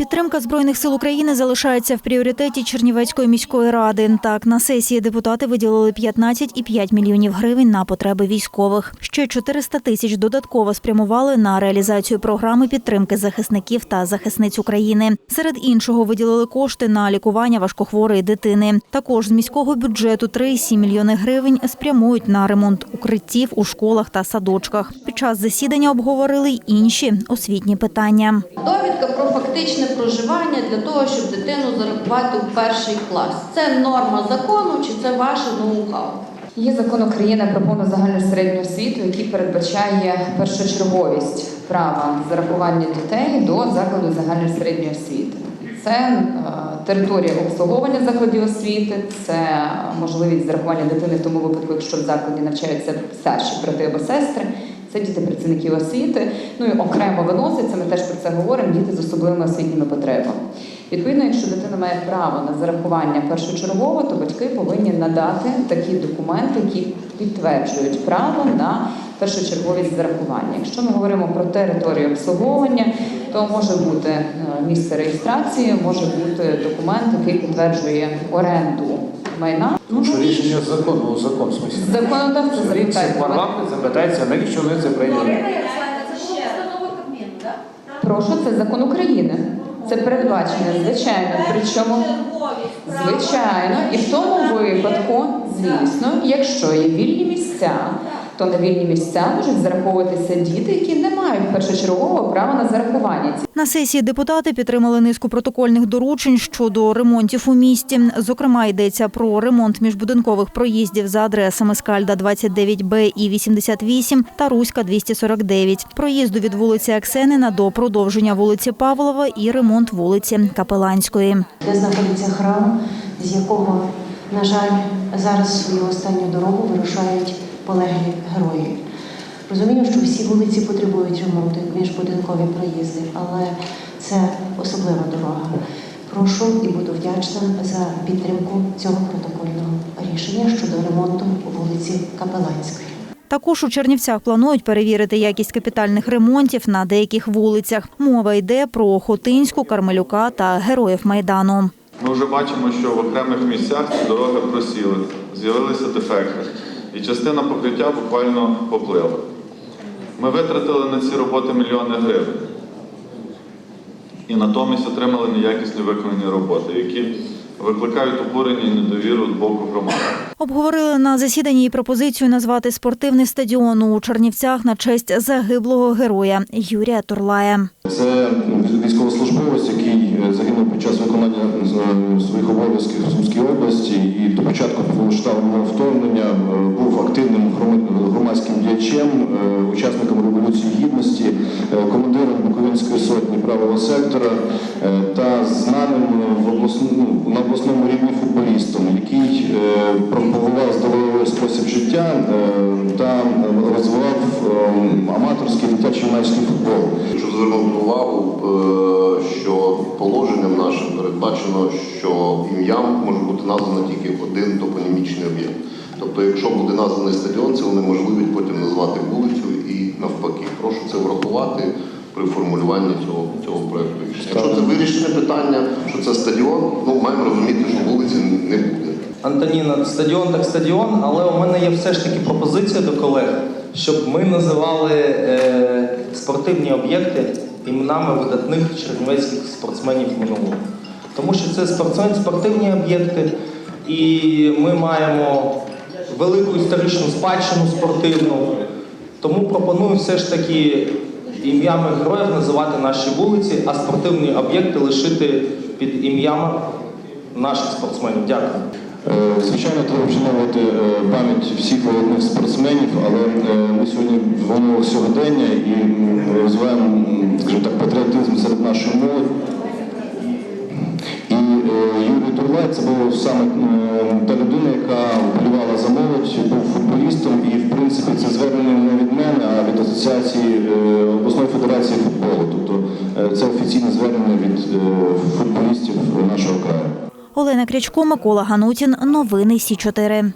Підтримка збройних сил України залишається в пріоритеті Чернівецької міської ради. Так, на сесії депутати виділили 15,5 мільйонів гривень на потреби військових. Ще 400 тисяч додатково спрямували на реалізацію програми підтримки захисників та захисниць України. Серед іншого виділили кошти на лікування важкохворої дитини. Також з міського бюджету 3,7 мільйони гривень спрямують на ремонт укриттів у школах та садочках. Під час засідання обговорили й інші освітні питання. Довідка фактичне проживання для того, щоб дитину зарахувати у перший клас. Це норма закону чи це ваше ноу-хау? Є закон України про повну загальну середню освіту, який передбачає першочерговість права зарахування дітей до закладу загальної середньої освіти. Це е, територія обслуговування закладів освіти, це можливість зарахування дитини в тому випадку, якщо в закладі навчаються старші брати або сестри. Це діти працівників освіти. Ну і окремо виноситься, ми теж про це говоримо, діти з особливими освітніми потребами. Відповідно, якщо дитина має право на зарахування першочергово, то батьки повинні надати такі документи, які підтверджують право на першочерговість зарахування. Якщо ми говоримо про територію обслуговування, то може бути е, місце реєстрації, може бути документ, який підтверджує оренду майна. Тому що рішення закону, закон в смислі. Законодавця Це парламент запитається, навіщо вони це прийняли? Прошу, це закон України. Це передбачення, звичайно. Причому звичайно, і в тому випадку, звісно, якщо є вільні місця, то на вільні місця можуть зараховуватися діти, які не мають першочергового права на зарахування. На сесії депутати підтримали низку протокольних доручень щодо ремонтів у місті. Зокрема, йдеться про ремонт міжбудинкових проїздів за адресами Скальда 29Б і 88 та Руська 249. Проїзду від вулиці Аксенина до продовження вулиці Павлова і ремонт вулиці Капеланської. де знаходиться храм, з якого, на жаль, зараз свою останню дорогу вирушають полеглі герої. Розумію, що всі вулиці потребують ремонту, міжбудинкові проїзди, але це особлива дорога. Прошу і буду вдячна за підтримку цього протокольного рішення щодо ремонту вулиці Капеланської. Також у Чернівцях планують перевірити якість капітальних ремонтів на деяких вулицях. Мова йде про Хотинську, Кармелюка та Героїв Майдану. Ми вже бачимо, що в окремих місцях ці дороги просіли, з'явилися дефекти, і частина покриття буквально поплила. Ми витратили на ці роботи мільйони гривень і натомість отримали неякісні виконані роботи, які викликають обурення і недовіру з боку громади. Обговорили на засіданні і пропозицію назвати спортивний стадіон у Чернівцях на честь загиблого героя Юрія Турлая. Це військовослужбовець, який е, загинув під час виконання своїх обов'язків в Сумській області і до початку повномасштабного вторгнення е, був активним громадським діячем, е, учасником Революції Гідності, командиром Буковинської сотні правого сектора та знаним в обласному, на обласному рівні футболістом, який пропагував здоровий спосіб життя та розвивав е, аматорський дитячий юнацький футбол. Щоб звернути увагу, е, що положенням нашим передбачено, що ім'ям може бути названо тільки один топонімічний об'єкт. Тобто, якщо буде названий стадіон, це вони можливість потім назвати вулицю і навпаки. Прошу це врахувати при формулюванні цього, цього проекту. Якщо це вирішене питання, що це стадіон, ну маємо розуміти, що вулиці не буде. Антоніна, стадіон так стадіон, але у мене є все ж таки пропозиція до колег, щоб ми називали е, спортивні об'єкти іменами видатних чернівецьких спортсменів минулого. Тому що це спортивні об'єкти, і ми маємо велику історичну спадщину спортивну. Тому пропоную все ж таки ім'ями героїв називати наші вулиці, а спортивні об'єкти лишити під ім'ями наших спортсменів. Дякую. Е, Звичайно, треба вшановувати е, пам'ять всіх видатних спортсменів, але умовах сьогодення і розвиваємо, скажімо так, патріотизм серед нашої молоді. І е, Юрій Турлай це був саме та людина, яка вболівала за молодь, був футболістом, і в принципі це звернення не від мене, а від Асоціації е, обласної федерації футболу. Тобто е, це офіційне звернення від футболістів нашого краю. Олена Крячко, Микола Ганутін. Новини Сі 4